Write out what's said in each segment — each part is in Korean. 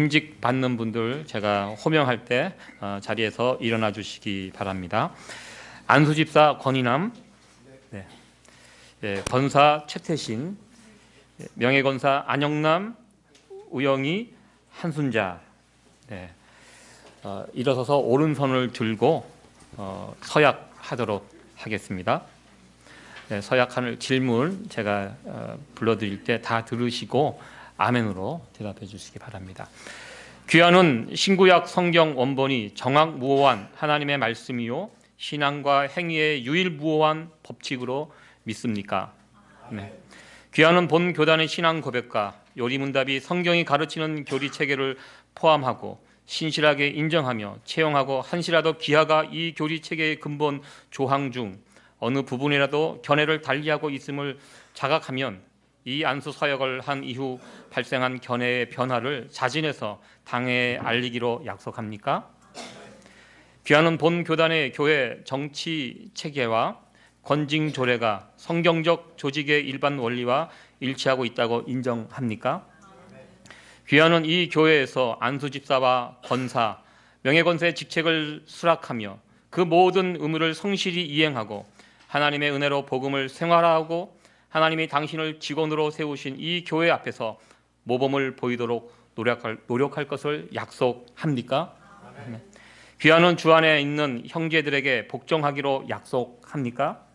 임직 받는 분들 제가 호명할 때 어, 자리에서 일어나 주시기 바랍니다. 안수 집사 권인남, 네. 예, 권사 최태신, 예, 명예권사 안영남, 우영이, 한순자. 네. 어, 일어서서 오른손을 들고 어, 서약하도록 하겠습니다. 네, 서약하는 질문 제가 어, 불러드릴 때 다 들으시고 아멘으로 대답해 주시기 바랍니다. 귀하는 신구약 성경 원본이 정확무호한 하나님의 말씀이요 신앙과 행위의 유일무호한 법칙으로 믿습니까? 네. 귀하는 본 교단의 신앙 고백과 요리문답이 성경이 가르치는 교리 체계를 포함하고 신실하게 인정하며 채용하고 한시라도 기하가 이 교리 체계의 근본 조항 중 어느 부분이라도 견해를 달리하고 있음을 자각하면 이 안수 서역을 한 이후 발생한 견해의 변화를 자진해서 당에 알리기로 약속합니까? 귀하는 본 교단의 교회 정치 체계와 건징 조례가 성경적 조직의 일반 원리와 일치하고 있다고 인정합니까? 귀하는 이 교회에서 안수 집사와 권사, 명예권세 직책을 수락하며 그 모든 의무를 성실히 이행하고 하나님의 은혜로 복음을 생활하고 하나님이 당신을 직원으로 세우신 이 교회 앞에서 모범을 보이도록 노력할, 노력할 것을 약속합니까? 네. 귀하는 주 안에 있는 형제들에게 복종하기로 약속합니까?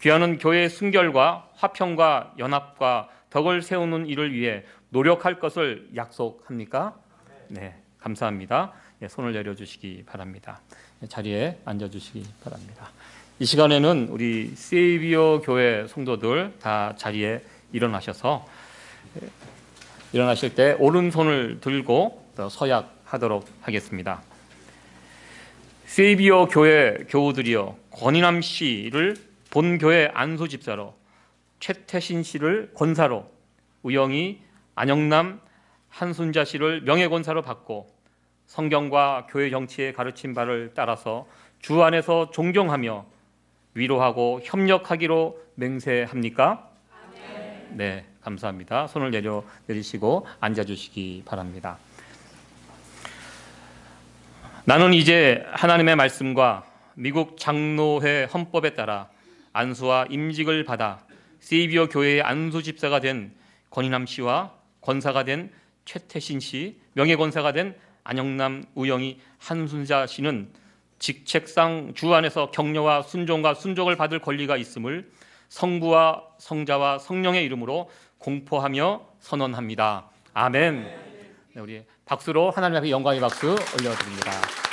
귀하는 교회의 순결과 화평과 연합과 덕을 세우는 일을 위해 노력할 것을 약속합니까? 네, 감사합니다. 네, 손을 내려주시기 바랍니다. 네, 자리에 앉아주시기 바랍니다. 이 시간에는 우리 세이비어 교회 성도들 다 자리에 일어나셔서 예, 일어나실 때 오른손을 들고 서약하도록 하겠습니다. 세이비어 교회 교우들이여 권인함 씨를 본 교회 안수 집사로 최태신 씨를 권사로 우영이 안영남 한순자 씨를 명예권사로 받고 성경과 교회 정치의 가르친 바를 따라서 주 안에서 존경하며 위로하고 협력하기로 맹세합니까? 네, 감사합니다. 손을 내려 내리시고 앉아 주시기 바랍니다. 나는 이제 하나님의 말씀과 미국 장로회 헌법에 따라 안수와 임직을 받아 세이비어 교회의 안수 집사가 된 권인함 씨와 권사가 된 최태신 씨, 명예 권사가 된 안영남, 우영이, 한순자 씨는 직책상 주 안에서 격려와 순종과 순종을 받을 권리가 있음을 성부와 성자와 성령의 이름으로 공포하며 선언합니다. 아멘. 네, 우리 박수로 하나님 앞에 영광의 박수 올려드립니다.